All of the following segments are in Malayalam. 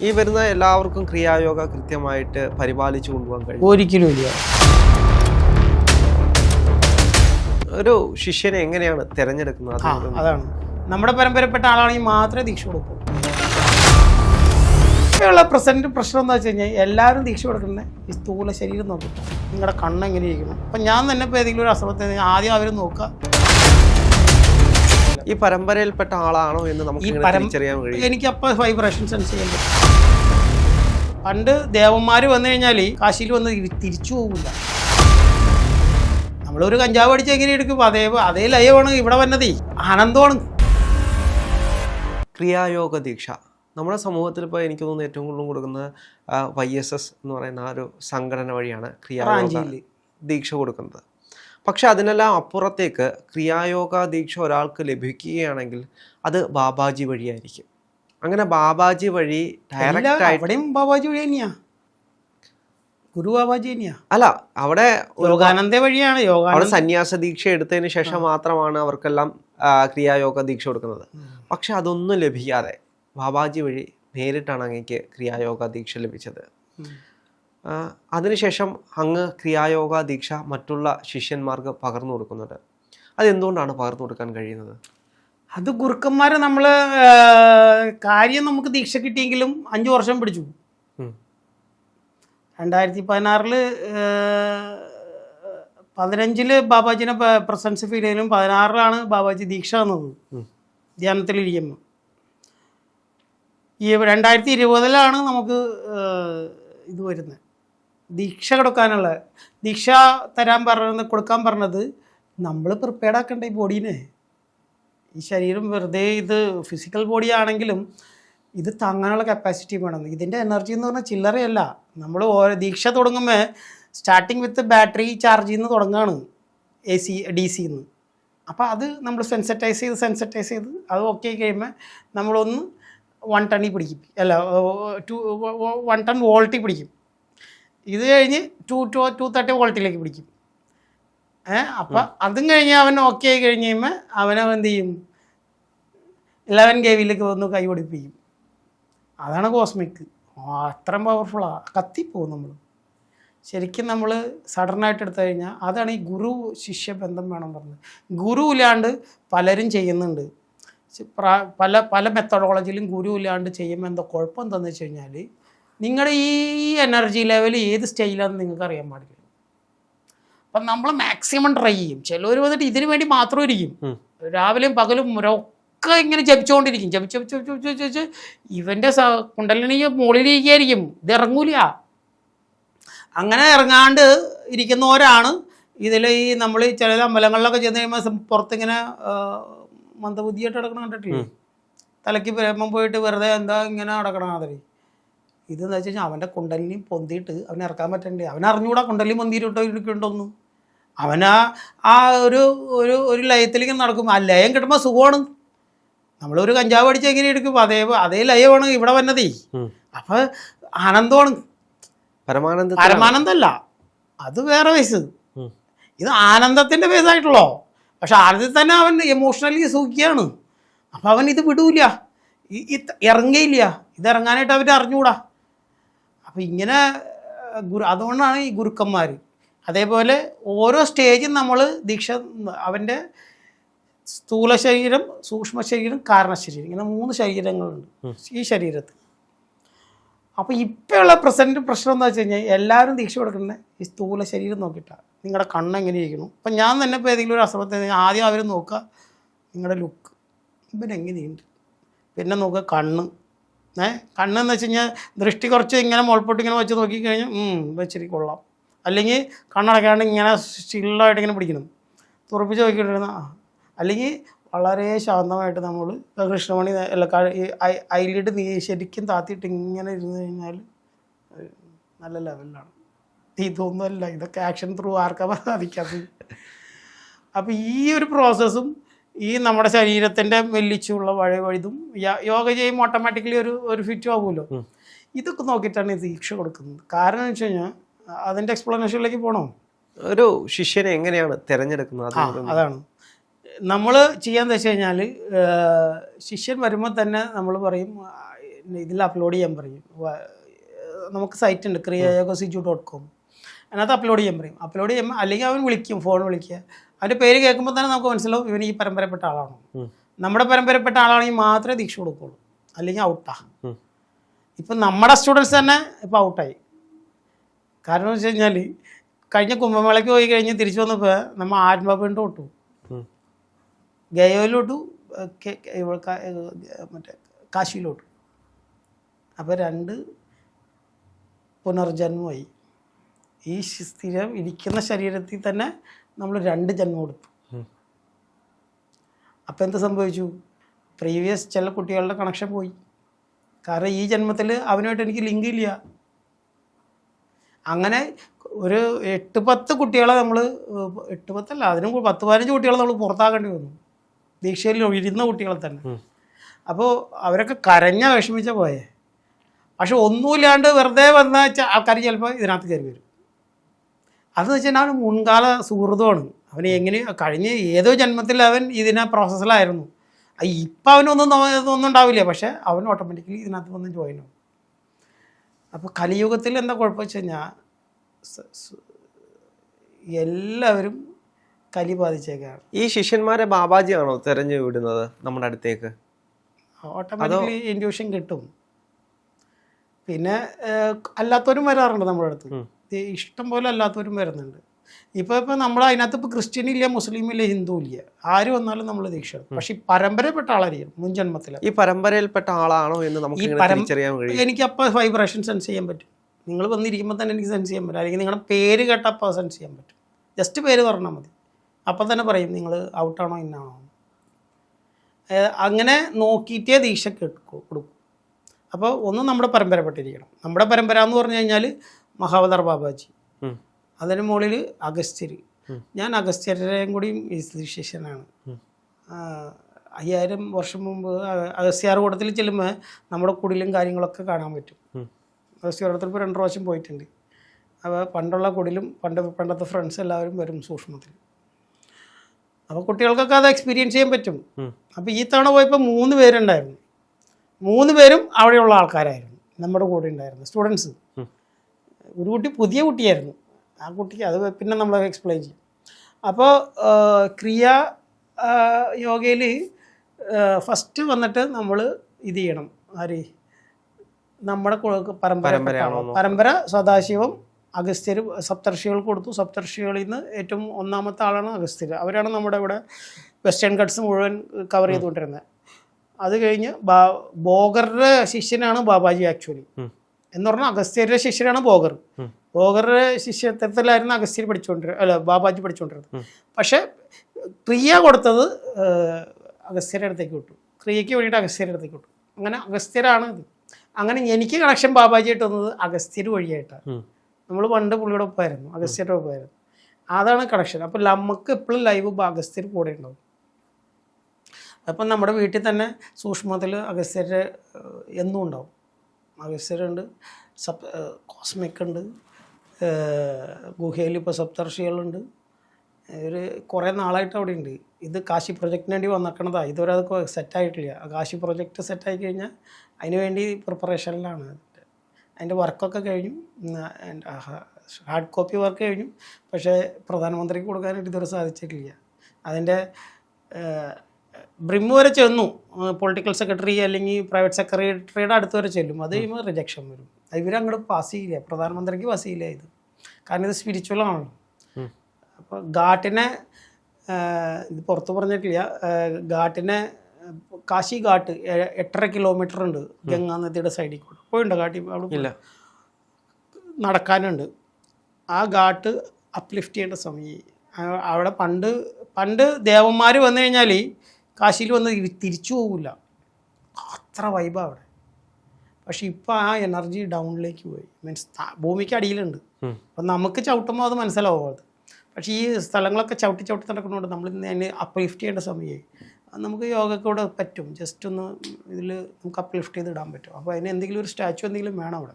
ഈ വരുന്ന എല്ലാവർക്കും ക്രിയായോഗ കൃത്യമായിട്ട് പരിപാലിച്ചു കൊണ്ടുപോകാൻ കഴിയും. ഒരിക്കലും ഇല്ല. ഒരു ശിഷ്യനെ എങ്ങനെയാണ് തിരഞ്ഞെടുക്കുന്നത്? ആ അതിനൊരു- അതാണ്. നമ്മുടെ പരമ്പരപ്പെട്ട ആളാണെങ്കിൽ മാത്രമേ ദീക്ഷ കൊടുക്കൂ ഇപ്പോഴുള്ള പ്രസന്റ് പ്രശ്നം എന്താ വെച്ച് കഴിഞ്ഞാൽ എല്ലാവരും ദീക്ഷ കൊടുക്കുന്ന ഈ സ്ഥൂല ശരീരം നോക്കും നിങ്ങളുടെ കണ്ണ് എങ്ങനെ ഇരിക്കണം അപ്പം ഞാൻ തന്നെ ഇപ്പോൾ ഏതെങ്കിലും ഒരു അസുഖത്തിന് ആദ്യം അവർ നോക്കുക. ഈ പരമ്പരയിൽപ്പെട്ട ആളാണോ എന്ന് നമുക്ക് എനിക്ക് അപ്പൊ വൈബ്രേഷൻ സെൻസ് ചെയ്യാൻ പറ്റും. പണ്ട് ദേവന്മാർ വന്നു കഴിഞ്ഞാൽ കാശിയിൽ വന്ന് തിരി- തിരിച്ചു പോകില്ല നമ്മളൊരു കഞ്ചാവ് അടിച്ച് എങ്ങനെ എടുക്കും? അതേ അതേ ലയമാണ് ഇവിടെ വന്നതേ. ആനന്ദമാണ്. ക്രിയായോഗ ദീക്ഷ. നമ്മുടെ സമൂഹത്തിൽ ഇപ്പോൾ എനിക്ക് തോന്നുന്നു ഏറ്റവും കൂടുതൽ കൊടുക്കുന്ന വൈ എസ് എസ് എന്ന് പറയുന്ന ആ ഒരു സംഘടന വഴിയാണ് ക്രിയായോഗ ദീക്ഷ കൊടുക്കുന്നത്. പക്ഷെ അതിനെല്ലാം അപ്പുറത്തേക്ക് ക്രിയായോഗ ദീക്ഷ ഒരാൾക്ക് ലഭിക്കുകയാണെങ്കിൽ അത് ബാബാജി വഴിയായിരിക്കും. അങ്ങനെ ബാബാജി വഴി ഡയറക്റ്റ് അവിടെയും ബാബാജി വഴി തന്നെയാ. ഗുരു ബാബാജി തന്നെയാ. അല്ല അവിടെ യോഗാനന്ദ വഴിയാണ് യോഗ അവിടെ സന്യാസ ദീക്ഷ എടുത്തതിന് ശേഷം മാത്രമാണ് അവർക്കെല്ലാം ക്രിയായോഗ ദീക്ഷ കൊടുക്കുന്നത്. പക്ഷെ അതൊന്നും ലഭിക്കാതെ ബാബാജി വഴി നേരിട്ടാണ് അങ്ങേക്ക് ക്രിയായോഗ ദീക്ഷ ലഭിച്ചത് അതിനുശേഷം അങ്ങ് ക്രിയായോഗ ദീക്ഷ മറ്റുള്ള ശിഷ്യന്മാർക്ക് പകർന്നു കൊടുക്കുന്നുണ്ട്. അതെന്തുകൊണ്ടാണ് പകർന്നു കൊടുക്കാൻ കഴിയുന്നത്? അത് ഗുരുക്കന്മാരെ നമ്മൾ കാര്യം നമുക്ക് ദീക്ഷ കിട്ടിയെങ്കിലും അഞ്ചു വർഷം പിടിച്ചു. രണ്ടായിരത്തി പതിനാറിൽ പതിനഞ്ചിൽ ബാബാജിനെ പ്രസൻസ് ഫീൽ ചെയ്യലും പതിനാറിലാണ് ബാബാജി ദീക്ഷ തന്നത്. ഉം. ധ്യാനത്തിലിരിക്കുമ്പോൾ ഈ രണ്ടായിരത്തി ഇരുപതിലാണ് നമുക്ക് ഇത് വരുന്നത്. ദീക്ഷ കൊടുക്കാനുള്ള ദീക്ഷ തരാൻ പറഞ്ഞത് കൊടുക്കാൻ പറഞ്ഞത് നമ്മൾ പ്രിപ്പയർഡ് ആക്കണ്ട ഈ ബോഡീനെ ഈ ശരീരം വെറുതെ ഇത് ഫിസിക്കൽ ബോഡി ആണെങ്കിലും ഇത് താങ്ങാനുള്ള കപ്പാസിറ്റി വേണം. ഇതിന്റെ എനർജി എന്ന് പറഞ്ഞാൽ ചില്ലറയല്ല. നമ്മൾ ഓരോ ദീക്ഷ തുടങ്ങുമ്പോൾ സ്റ്റാർട്ടിങ് വിത്ത് ബാറ്ററി ചാർജ് ചെയ്യുന്ന തുടങ്ങുകയാണ് എ സി ഡി സിന്ന് അപ്പോൾ അത് നമ്മൾ സെൻസറ്റൈസ് ചെയ്ത് സെൻസറ്റൈസ് ചെയ്ത് അത് ഓക്കെ കഴിയുമ്പോൾ നമ്മളൊന്ന് വൺ ടണ്ണി പിടിക്കും. അല്ല ടു വൺ ടൺ വോൾട്ടി പിടിക്കും. ഇത് കഴിഞ്ഞ് ടു ടു ടു തേർട്ടി വോൾട്ടിലേക്ക് പിടിക്കും. ഏഹ് അപ്പം അതും കഴിഞ്ഞ് അവൻ ഓക്കെ ആയി കഴിഞ്ഞ് കഴിയുമ്പോൾ അവനവൻ എന്ത് ചെയ്യും? ഇലവൻ കെ വിയിലേക്ക് വന്ന് കൈ പിടിപ്പിക്കും. അതാണ് കോസ്മിക് അത്രയും പവർഫുള്ളാണ് കത്തിപ്പോവും നമ്മൾ ശരിക്കും നമ്മൾ സഡനായിട്ട് എടുത്തു കഴിഞ്ഞാൽ അതാണ് ഈ ഗുരു ശിഷ്യ ബന്ധം വേണം പറഞ്ഞത്. ഗുരു ഇല്ലാണ്ട് പലരും ചെയ്യുന്നുണ്ട്. പല പല മെത്തഡോളജിയിലും ഗുരു ഇല്ലാണ്ട് ചെയ്യുമ്പോൾ എന്താ കുഴപ്പം എന്താണെന്ന് വെച്ച് കഴിഞ്ഞാൽ നിങ്ങളുടെ ഈ എനർജി ലെവൽ ഏത് സ്റ്റൈലാണെന്ന് നിങ്ങൾക്ക് അറിയാൻ പാടില്ല? അപ്പം നമ്മൾ മാക്സിമം ട്രൈ ചെയ്യും. ചിലവർ വന്നിട്ട് ഇതിനു വേണ്ടി മാത്രം ഇരിക്കും. രാവിലെയും പകലും ഒക്കെ ഇങ്ങനെ ജപിച്ചുകൊണ്ടിരിക്കും ജപിച്ച് ജപിച്ച് ജപിച്ച് ജപിച്ച് ഇവന്റെ സ കുണ്ടലിനി മുകളിലിരിക്കുകയായിരിക്കും ഇത് ഇറങ്ങൂല. അങ്ങനെ ഇറങ്ങാണ്ട് ഇരിക്കുന്നവരാണ്. ഇതിൽ ഈ നമ്മൾ ചില അമ്പലങ്ങളിലൊക്കെ ചെന്ന് കഴിയുമ്പോൾ പുറത്തിങ്ങനെ മന്ദബുദ്ധിയായിട്ട് നടക്കണം കണ്ടിട്ടില്ലേ? തലയ്ക്ക് പ്രേമം പോയിട്ട് വെറുതെ എന്താ ഇങ്ങനെ നടക്കണം അതിൽ ഇതെന്ന് വെച്ച് കഴിഞ്ഞാൽ അവന്റെ കുണ്ടലിനെയും പൊന്തിയിട്ട് അവനെ ഇറക്കാൻ പറ്റണ്ടേ? അവൻ അറിഞ്ഞുകൂടാ കുണ്ടലിനി പൊന്തിയിട്ടോ ഇരിക്കുന്നുണ്ടോന്ന്? അവനാ ആ ഒരു ഒരു ഒരു ലയത്തിലേക്ക് നടക്കും. ആ ലയം കിട്ടുമ്പോൾ സുഖമാണ്. നമ്മളൊരു കഞ്ചാവ് അടിച്ച് എങ്ങനെ എടുക്കും അതേ അതേ ലയമാണ് ഇവിടെ വന്നതേ. അപ്പം ആനന്ദമാണ്. പരമാനന്ദ പരമാനന്ദമല്ല അത് വേറെ വയസ്സ് ഇത് ആനന്ദത്തിന്റെ വയസ്സായിട്ടുള്ളോ പക്ഷെ ആദ്യത്തിൽ തന്നെ അവൻ എമോഷണലി സുഖിയാണ്. അപ്പം അവൻ ഇത് വിടൂല ഇറങ്ങിയില്ല. ഇത് ഇറങ്ങാനായിട്ട് അവൻ അറിഞ്ഞുകൂടാ അപ്പം ഇങ്ങനെ ഗുരു അതുകൊണ്ടാണ് ഈ ഗുരുക്കന്മാർ അതേപോലെ ഓരോ സ്റ്റേജും നമ്മൾ ദീക്ഷ അവന്റെ സ്ഥൂല ശരീരം സൂക്ഷ്മ ശരീരം കാരണ ശരീരം ഇങ്ങനെ മൂന്ന് ശരീരങ്ങളുണ്ട് ഈ ശരീരത്തിൽ അപ്പോൾ ഇപ്പോഴുള്ള പ്രസന്റ് പ്രശ്നം എന്താ വെച്ച് കഴിഞ്ഞാൽ എല്ലാവരും ദീക്ഷ കൊടുക്കുന്നത് ഈ സ്ഥൂല ശരീരം നോക്കിയിട്ടാണ് നിങ്ങളുടെ കണ്ണ് എങ്ങനെ ഇരിക്കണം അപ്പം ഞാൻ തന്നെ ഇപ്പോൾ ഏതെങ്കിലും ഒരു അസുഖത്തിന് ആദ്യം അവർ നോക്കുക നിങ്ങളുടെ ലുക്ക്. ഇവൻ എങ്ങനെയുണ്ട് പിന്നെ നോക്കുക കണ്ണ്. ഏ? കണ്ണെന്ന് വെച്ച് കഴിഞ്ഞാൽ ദൃഷ്ടി കുറച്ച് ഇങ്ങനെ മുളപ്പൊട്ട് ഇങ്ങനെ വെച്ച് നോക്കിക്കഴിഞ്ഞാൽ വെച്ചിരി കൊള്ളാം. അല്ലെങ്കിൽ കണ്ണടക്കാണ്ട് ഇങ്ങനെ സ്റ്റില്ലായിട്ട് ഇങ്ങനെ പിടിക്കണം. തുറപ്പിച്ച് നോക്കിയിട്ടിരുന്ന അല്ലെങ്കിൽ വളരെ ശാന്തമായിട്ട് നമ്മൾ കൃഷ്ണമണി അല്ല അയിലിട്ട് നീ ശരിക്കും താത്തിയിട്ട് ഇങ്ങനെ ഇരുന്ന് കഴിഞ്ഞാൽ നല്ല ലെവലിലാണ്. ഇതൊന്നുമല്ല ഇതൊക്കെ ആക്ഷൻ ത്രൂ ആർക്കാ സാധിക്കാത്തത് അപ്പോൾ ഈ ഒരു പ്രോസസ്സും ഈ നമ്മുടെ ശരീരത്തിന്റെ മെല്ലിച്ചുള്ള വഴി വഴുതും യോഗ ചെയ്യുമ്പോൾ ഓട്ടോമാറ്റിക്കലി ഒരു ഒരു ഫിറ്റ് ആകുമല്ലോ ഇതൊക്കെ നോക്കിയിട്ടാണ് ഈ ദീക്ഷ കൊടുക്കുന്നത്. കാരണം എന്ന് വെച്ച് കഴിഞ്ഞാൽ അതിന്റെ എക്സ്പ്ലനേഷനിലേക്ക് പോകണോ ഒരു ശിഷ്യനെ എങ്ങനെയാണ് തിരഞ്ഞെടുക്കുന്നത്? അതാണ്. നമ്മൾ ചെയ്യാൻ വെച്ച് കഴിഞ്ഞാൽ ശിഷ്യൻ വരുമ്പോൾ തന്നെ നമ്മൾ പറയും ഇതിൽ അപ്ലോഡ് ചെയ്യാൻ പറയും. നമുക്ക് സൈറ്റ് ഉണ്ട് ക്രിയായോഗസിജു ഡോട്ട് കോം അതിനകത്ത് അപ്ലോഡ് ചെയ്യാൻ പറയും. അപ്ലോഡ് ചെയ്യുമ്പോൾ അല്ലെങ്കിൽ അവൻ വിളിക്കും ഫോൺ വിളിക്കുക. അവന്റെ പേര് കേൾക്കുമ്പോൾ തന്നെ നമുക്ക് മനസ്സിലാവും ഇവൻ ഈ പരമ്പരപ്പെട്ട ആളാണോ. നമ്മുടെ പരമ്പരപ്പെട്ട ആളാണെങ്കിൽ മാത്രമേ ദീക്ഷ കൊടുക്കുള്ളൂ. അല്ലെങ്കിൽ ഔട്ടാ. ഇപ്പം നമ്മുടെ സ്റ്റുഡൻസ് തന്നെ ഇപ്പോൾ ഔട്ടായി. കാരണം എന്ന് വെച്ച് കഴിഞ്ഞാൽ കഴിഞ്ഞ കുംഭമേളയ്ക്ക് പോയി കഴിഞ്ഞ് തിരിച്ചു വന്നപ്പോൾ നമ്മൾ ആത്മബന്ധം ഇട്ടു ഗയോയിലോട്ടു മറ്റേ കാശിയിലോട്ടു. അപ്പോൾ രണ്ട് പുനർജന്മമായി. ഈ സ്ഥിരം ഇരിക്കുന്ന ശരീരത്തിൽ തന്നെ നമ്മൾ രണ്ട് ജന്മം കൊടുത്തു. അപ്പം എന്ത് സംഭവിച്ചു? പ്രീവിയസ് ചില കുട്ടികളുടെ കണക്ഷൻ പോയി. കാരണം ഈ ജന്മത്തിൽ അവനുമായിട്ട് എനിക്ക് ലിങ്ക് ഇല്ല. അങ്ങനെ ഒരു എട്ട് പത്ത് കുട്ടികളെ നമ്മൾ എട്ട് പത്തല്ല അതിനും പത്ത് പതിനഞ്ച് കുട്ടികളെ നമ്മൾ പുറത്താക്കേണ്ടി വന്നു. ദീക്ഷയിൽ ഇരുന്ന കുട്ടികളെ തന്നെ. അപ്പോൾ അവരൊക്കെ കരഞ്ഞ വിഷമിച്ച പോയേ. പക്ഷെ ഒന്നുമില്ലാണ്ട് വെറുതെ വന്ന ആൾക്കാർ ചിലപ്പോൾ ഇതിനകത്ത് കയറി വരും. അതെന്ന് വെച്ചാൽ അവൻ മുൻകാല സുഹൃതമാണ് അവൻ എങ്ങനെ കഴിഞ്ഞ ഏതോ ജന്മത്തിൽ അവൻ ഇതിനെ പ്രോസസ്സിലായിരുന്നു ഇപ്പം അവനൊന്നും ഒന്നും ഉണ്ടാവില്ല. പക്ഷേ അവൻ ഓട്ടോമാറ്റിക്കലി ഇതിനകത്ത് വന്ന് ജോയിൻ ആവും. അപ്പോൾ കലിയുഗത്തിൽ എന്താ കുഴപ്പം വെച്ച് കഴിഞ്ഞാൽ എല്ലാവരും കലി ബാധിച്ചേക്കാണ്. ഈ ശിഷ്യന്മാരെ ബാബാജിയാണോ തെരഞ്ഞു വിടുന്നത് നമ്മുടെ അടുത്തേക്ക്? ഓട്ടോമാറ്റിക്കലി ഇൻഡ്യൂഷൻ കിട്ടും. പിന്നെ അല്ലാത്തവരും വരാറുണ്ട് നമ്മുടെ അടുത്ത്. ഇഷ്ടം പോലെ അല്ലാത്തവരും വരുന്നുണ്ട്. ഇപ്പോൾ ഇപ്പോൾ നമ്മൾ അതിനകത്ത് ഇപ്പോൾ ക്രിസ്ത്യൻ ഇല്ല മുസ്ലിം ഇല്ല ഹിന്ദു ഇല്ല. ആര് വന്നാലും നമ്മൾ ദീക്ഷ പക്ഷെ ഈ പരമ്പരപ്പെട്ട ആളായിരിക്കും മുൻ ജന്മത്തിൽ ഈ പരമ്പരയിൽപ്പെട്ട ആളാണോ എന്ന് നമുക്ക് കഴിയും. എനിക്ക് അപ്പോൾ വൈബ്രേഷൻ സെൻസ് ചെയ്യാൻ പറ്റും. നിങ്ങൾ വന്നിരിക്കുമ്പോൾ തന്നെ എനിക്ക് സെൻസ് ചെയ്യാൻ പറ്റും. അല്ലെങ്കിൽ നിങ്ങളുടെ പേര് കേട്ടപ്പോൾ സെൻസ് ചെയ്യാൻ പറ്റും. ജസ്റ്റ് പേര് പറഞ്ഞാൽ മതി. അപ്പം തന്നെ പറയും നിങ്ങൾ ഔട്ടാണോ ഇന്നാണോ അങ്ങനെ നോക്കിയിട്ടേ ദീക്ഷ കൊടുക്കും. അപ്പോൾ ഒന്ന് നമ്മുടെ പരമ്പരപ്പെട്ടിരിക്കണം. നമ്മുടെ പരമ്പര എന്ന് പറഞ്ഞു കഴിഞ്ഞാൽ മഹാവതാർ ബാബാജി. അതിന് മുകളിൽ അഗസ്ത്യര്. ഞാൻ അഗസ്ത്യരുടെയും കൂടിയും ഈ ശിഷ്യനാണ് അയ്യായിരം വർഷം മുമ്പ് അഗസ്ത്യാർ അഗസ്ത്യാർകൂടത്തിൽ ചെല്ലുമ്പോൾ നമ്മുടെ കുടിലും കാര്യങ്ങളൊക്കെ കാണാൻ പറ്റും. അഗസ്ത്യാർകൂടത്തിൽ ഇപ്പോൾ രണ്ട് പ്രാവശ്യം പോയിട്ടുണ്ട്. അപ്പോൾ പണ്ടുള്ള കുടിലും പണ്ട് പണ്ടത്തെ ഫ്രണ്ട്സ് എല്ലാവരും വരും സൂക്ഷ്മത്തിൽ. അപ്പോൾ കുട്ടികൾക്കൊക്കെ അത് എക്സ്പീരിയൻസ് ചെയ്യാൻ പറ്റും. അപ്പോൾ ഈ തവണ പോയപ്പോൾ മൂന്ന് പേരുണ്ടായിരുന്നു. മൂന്ന് പേരും അവിടെയുള്ള ആൾക്കാരായിരുന്നു. നമ്മുടെ കൂടെ ഉണ്ടായിരുന്നു സ്റ്റുഡൻസ്. ഒരു കുട്ടി പുതിയ കുട്ടിയായിരുന്നു. ആ കുട്ടിക്ക് അത് പിന്നെ നമ്മൾ എക്സ്പ്ലെയിൻ ചെയ്യും. അപ്പോൾ ക്രിയ യോഗയിൽ ഫസ്റ്റ് വന്നിട്ട് നമ്മൾ ഇത് ചെയ്യണം. ആര്? നമ്മുടെ പരമ്പര പരമ്പര സദാശിവം അഗസ്ത്യർ സപ്തർഷികൾ കൊടുത്തു. സപ്തർഷികളിൽ നിന്ന് ഏറ്റവും ഒന്നാമത്തെ ആളാണ് അഗസ്ത്യർ അവരാണ് നമ്മുടെ ഇവിടെ വെസ്റ്റേൺ കട്ട്സ് മുഴുവൻ കവർ ചെയ്തുകൊണ്ടിരുന്നത്. അത് കഴിഞ്ഞ് ബാ ബോഗറുടെ ശിഷ്യനാണ് ബാബാജി ആക്ച്വലി. എന്ന് പറഞ്ഞാൽ അഗസ്ത്യരുടെ ശിഷ്യരാണ് ബോഗർ. ബോഗറുടെ ശിഷ്യത്വത്തിലായിരുന്നു അഗസ്ത്യർ പഠിച്ചുകൊണ്ടിരുന്നത് അല്ല ബാബാജി പഠിച്ചുകൊണ്ടിരുന്നത് പക്ഷേ ക്രിയ കൊടുത്തത് അഗസ്ത്യരുടെ അടുത്തേക്ക് വിട്ടു. ക്രിയയ്ക്ക് വേണ്ടിയിട്ട് അഗസ്ത്യരുടെ അടുത്തേക്ക് വിട്ടു. അങ്ങനെ അഗസ്ത്യരാണ് ഇത്. അങ്ങനെ എനിക്ക് കണക്ഷൻ ബാബാജിയായിട്ട് വന്നത് അഗസ്ത്യർ വഴിയായിട്ടാണ്. നമ്മൾ പണ്ട് പുള്ളിയുടെ ഒപ്പമായിരുന്നു അഗസ്ത്യരുടെ ഒപ്പമായിരുന്നു. അതാണ് കണക്ഷൻ അപ്പോൾ നമുക്ക് എപ്പോഴും ലൈവ് അഗസ്ത്യർ കൂടെ ഉണ്ടാവും. അപ്പം നമ്മുടെ വീട്ടിൽ തന്നെ സൂക്ഷ്മത്തിൽ അഗസ്ത്യർ എന്നും ഉണ്ടാവും. അഗസ്ത്യരുണ്ട് സപ് കോസ്മിക് ഉണ്ട് ഗുഹയിൽ ഇപ്പോൾ സപ്തർഷികളുണ്ട്. ഒരു കുറേ നാളായിട്ട് അവിടെ ഉണ്ട് ഇത് കാശി പ്രൊജക്റ്റിന് വേണ്ടി വന്നിക്കണതാണ് ഇതുവരെ അത് സെറ്റായിട്ടില്ല. കാശി പ്രൊജക്റ്റ് സെറ്റായി കഴിഞ്ഞാൽ അതിന് വേണ്ടി പ്രിപ്പറേഷനിലാണ്. അതിന്റെ വർക്കൊക്കെ കഴിഞ്ഞു. ഹാർഡ് കോപ്പി വർക്ക് കഴിഞ്ഞു. പക്ഷേ പ്രധാനമന്ത്രിക്ക് കൊടുക്കാനായിട്ട് ഇതുവരെ സാധിച്ചിട്ടില്ല. അതിന്റെ ബ്രിം വരെ ചെന്നു. പൊളിറ്റിക്കൽ സെക്രട്ടറി അല്ലെങ്കിൽ പ്രൈവറ്റ് സെക്രട്ടറിയുടെ അടുത്ത് വരെ ചെല്ലും. അത് കഴിയുമ്പോൾ റിജക്ഷൻ വരും. ഇവരങ്ങോട്ട് പാസ് ചെയ്യില്ല. പ്രധാനമന്ത്രിക്ക് പാസ് ചെയ്യില്ല ഇത്. കാരണം ഇത് സ്പിരിച്വൽ ആണല്ലോ അപ്പോൾ ഘാട്ടിനെ ഇത് പുറത്ത് പറഞ്ഞിട്ടില്ല. ഘാട്ടിനെ കാശി ഘാട്ട് എട്ടര കിലോമീറ്റർ ഉണ്ട്. ഗംഗാ നദിയുടെ സൈഡിൽ കൂടെ. പോയിണ്ടോ ഘാട്ടി? അവിടെ ഇല്ല. നടക്കാനുണ്ട്. ആ ഘാട്ട് അപ്ലിഫ്റ്റ് ചെയ്യേണ്ട സമയം. അവിടെ പണ്ട് പണ്ട് ദേവന്മാർ വന്നു കഴിഞ്ഞാൽ കാശിയിൽ വന്ന് തിരിച്ചു പോകില്ല അത്ര വൈബാണ് അവിടെ. പക്ഷെ ഇപ്പം ആ എനർജി ഡൗണിലേക്ക് പോയി. മീൻസ് ഭൂമിക്ക് അടിയിലുണ്ട്. അപ്പം നമുക്ക് ചവിട്ടുമ്പോൾ അത് മനസ്സിലാവും അത്. പക്ഷേ ഈ സ്ഥലങ്ങളൊക്കെ ചവിട്ടി ചവിട്ടി നടക്കുന്നതുകൊണ്ട് നമ്മൾ ഇന്ന് അതിന് അപ്ലിഫ്റ്റ് ചെയ്യേണ്ട സമയമായി നമുക്ക് യോഗക്കൂടെ പറ്റും. ജസ്റ്റ് ഒന്ന് ഇതിൽ നമുക്ക് അപ്ലിഫ്റ്റ് ചെയ്ത് ഇടാൻ പറ്റും. അപ്പോൾ അതിന് എന്തെങ്കിലും ഒരു സ്റ്റാച്ചു എന്തെങ്കിലും വേണം അവിടെ.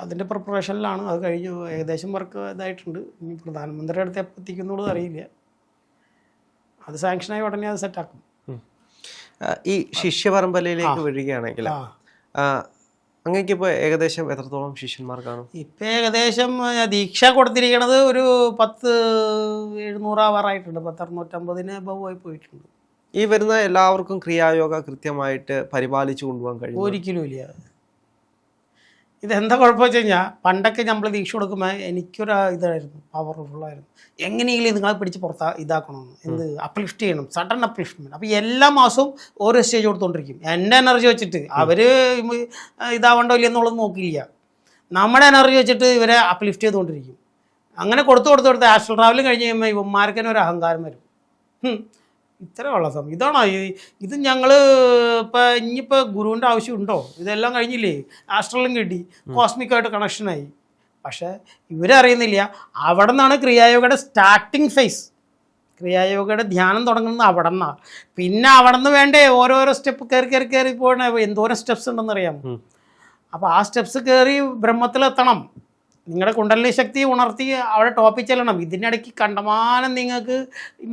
അതിന്റെ പ്രിപ്പറേഷനിലാണ് അത് കഴിഞ്ഞു ഏകദേശം വർക്ക് ഇതായിട്ടുണ്ട്. ഇനി പ്രധാനമന്ത്രിയുടെ അടുത്ത് എത്തിക്കുന്നുള്ളത് അറിയില്ല. അത് സാങ്ഷനായി ഉടനെ അത് സെറ്റാക്കും ഈ ശിഷ്യപരമ്പരയിലേക്ക് വരികയാണെങ്കിൽ അങ്ങേക്ക് ഇപ്പോൾ ഏകദേശം എത്രത്തോളം ശിഷ്യന്മാർ കാണും? ഇപ്പം ഏകദേശം ദീക്ഷ കൊടുത്തിരിക്കണത് ഒരു പത്ത് എഴുന്നൂറാവാറായിട്ടുണ്ട് പത്ത് അറുന്നൂറ്റമ്പതിന് പോയി പോയിട്ടുണ്ട്. ഈ വരുന്ന എല്ലാവർക്കും ക്രിയായോഗ കൃത്യമായിട്ട് പരിപാലിച്ചു കൊണ്ടുപോകാൻ കഴിയും ഒരിക്കലും ഇല്ല. ഇതെന്താ കുഴപ്പം വെച്ച് കഴിഞ്ഞാൽ പണ്ടൊക്കെ നമ്മൾ ദീക്ഷ കൊടുക്കുമ്പോൾ എനിക്കൊരു ഇതായിരുന്നു പവർഫുള്ളായിരുന്നു എങ്ങനെയെങ്കിലും നിങ്ങളെ പിടിച്ച് പുറത്താ ഇതാക്കണമെന്ന് എന്ത്? അപ്ലിഫ്റ്റ് ചെയ്യണം സഡൻ അപ്ലിഫ്റ്റ്മെന്റ് അപ്പോൾ എല്ലാ മാസവും ഓരോ സ്റ്റേജ് കൊടുത്തുകൊണ്ടിരിക്കും എന്റെ എനർജി വെച്ചിട്ട്. അവർ ഇതാവണ്ടോ ഇല്ല എന്നുള്ളത് നോക്കില്ല. നമ്മുടെ എനർജി വെച്ചിട്ട് ഇവരെ അപ്ലിഫ്റ്റ് ചെയ്തുകൊണ്ടിരിക്കും അങ്ങനെ കൊടുത്തു കൊടുത്ത് കൊടുത്ത് ആസ്ട്രൽ ട്രാവലും കഴിഞ്ഞ് കഴിയുമ്പോൾ ഇവന്മാർക്കന്നെ ഒരു അഹങ്കാരം വരും. ഇത്ര ഉള്ള സമയം ഇതാണോ ഇത് ഞങ്ങൾ ഇപ്പം ഇനിയിപ്പോൾ ഗുരുവിന്റെ ആവശ്യമുണ്ടോ ഇതെല്ലാം കഴിഞ്ഞില്ലേ? ആസ്ട്രലും കിട്ടി. കോസ്മിക്കായിട്ട് കണക്ഷനായി പക്ഷേ ഇവരറിയുന്നില്ല അവിടെ നിന്നാണ് ക്രിയായോഗയുടെ സ്റ്റാർട്ടിങ് ഫേസ് ക്രിയായോഗയുടെ ധ്യാനം തുടങ്ങുന്നത് അവിടെ നിന്നാണ് പിന്നെ അവിടെ നിന്ന് വേണ്ടേ ഓരോരോ സ്റ്റെപ്പ് കയറി കയറി കയറി പോകണ എന്തോരം സ്റ്റെപ്സ് ഉണ്ടെന്ന് അറിയാമോ ഉം. അപ്പോൾ ആ സ്റ്റെപ്സ് കയറി ബ്രഹ്മത്തിലെത്തണം. നിങ്ങളുടെ കുണ്ടലിനി ശക്തി ഉണർത്തി അവിടെ ടോപ്പിൽ ചെല്ലണം. ഇതിനിടയ്ക്ക് കണ്ടമാനം നിങ്ങൾക്ക്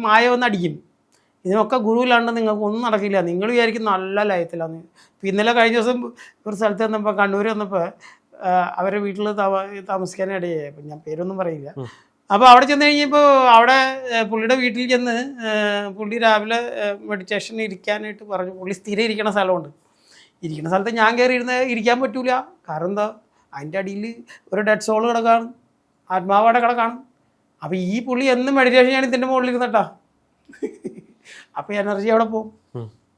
മായ വന്ന് അടിക്കും ഇതിനൊക്കെ ഗുരുവില്ലാണ്ട് നിങ്ങൾക്ക് ഒന്നും നടക്കില്ല. നിങ്ങൾ വിചാരിക്കും നല്ല ലയത്തിലാണ് ഇന്നലെ കഴിഞ്ഞ ദിവസം ഒരു സ്ഥലത്ത് വന്നപ്പോൾ കണ്ണൂർ വന്നപ്പോൾ അവരെ വീട്ടിൽ താമസിക്കാനിടയായി അപ്പം ഞാൻ പേരൊന്നും പറയില്ല. അപ്പോൾ അവിടെ ചെന്ന് കഴിഞ്ഞപ്പോൾ അവിടെ പുള്ളിയുടെ വീട്ടിൽ ചെന്ന് പുള്ളി രാവിലെ മെഡിറ്റേഷൻ ഇരിക്കാനായിട്ട് പറഞ്ഞു. പുള്ളി സ്ഥിരം ഇരിക്കണ സ്ഥലമുണ്ട്. ഇരിക്കുന്ന സ്ഥലത്ത് ഞാൻ കയറി ഇരുന്ന് ഇരിക്കാൻ പറ്റൂല. കാരണം എന്താ? അതിന്റെ അടിയിൽ ഒരു ഡെഡ് സോൾ കിടക്കാണ്. ആത്മാവാടെ കിടക്കാണ്. അപ്പോൾ ഈ പുള്ളി എന്നും മെഡിറ്റേഷൻ ഞാൻ ഇതിന്റെ മുകളിൽ ഇരുന്നിട്ടാ അപ്പോൾ എനർജി അവിടെ പോകും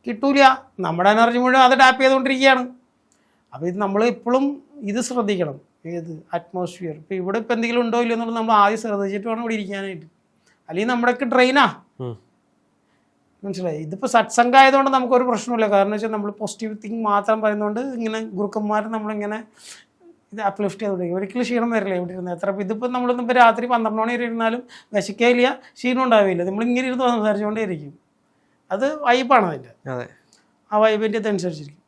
കിട്ടൂല. നമ്മുടെ എനർജി മുഴുവൻ അത് ടാപ്പ് ചെയ്തുകൊണ്ടിരിക്കുകയാണ്. അപ്പോൾ ഇത് നമ്മൾ ഇപ്പോഴും ഇത് ശ്രദ്ധിക്കണം. ഏത് അറ്റ്മോസ്ഫിയർ ഇപ്പം ഇവിടെ ഇപ്പം എന്തെങ്കിലും ഉണ്ടോ ഇല്ലയോ എന്നുള്ളത് നമ്മൾ ആദ്യം ശ്രദ്ധിച്ചിട്ട് വേണം ഇവിടെ ഇരിക്കാനായിട്ട്. അല്ലെങ്കിൽ നമ്മുടെയൊക്കെ ട്രെയിനാ. മനസ്സിലായി? ഇതിപ്പോൾ സത്സംഗം ആയതുകൊണ്ട് നമുക്കൊരു പ്രശ്നമില്ല കാരണം വെച്ചാൽ നമ്മൾ പോസിറ്റീവ് തിങ്ക് മാത്രം പറയുന്നതുകൊണ്ട് ഇങ്ങനെ ഗുരുക്കന്മാർ നമ്മളിങ്ങനെ ഇത് അപ്ലിഫ്റ്റ് ചെയ്ത് തുടങ്ങി ഒരിക്കലും ക്ഷീണം വരില്ല ഇവിടെ ഇരുന്ന്. എത്ര ഇതിപ്പോൾ നമ്മളിന്നിപ്പോൾ രാത്രി പന്ത്രണ്ട് മണി വരെ ഇരുന്നാലും വിശക്കില്ല ക്ഷീണം ഉണ്ടാവില്ല. നമ്മളിങ്ങനെ ഇരുന്ന് സംസാരിച്ചുകൊണ്ടേ ഇരിക്കും അത് വൈബാണ് അതിന്റെ. അതെ. ആ വൈബിന്റെ അനുസരിച്ചിരിക്കും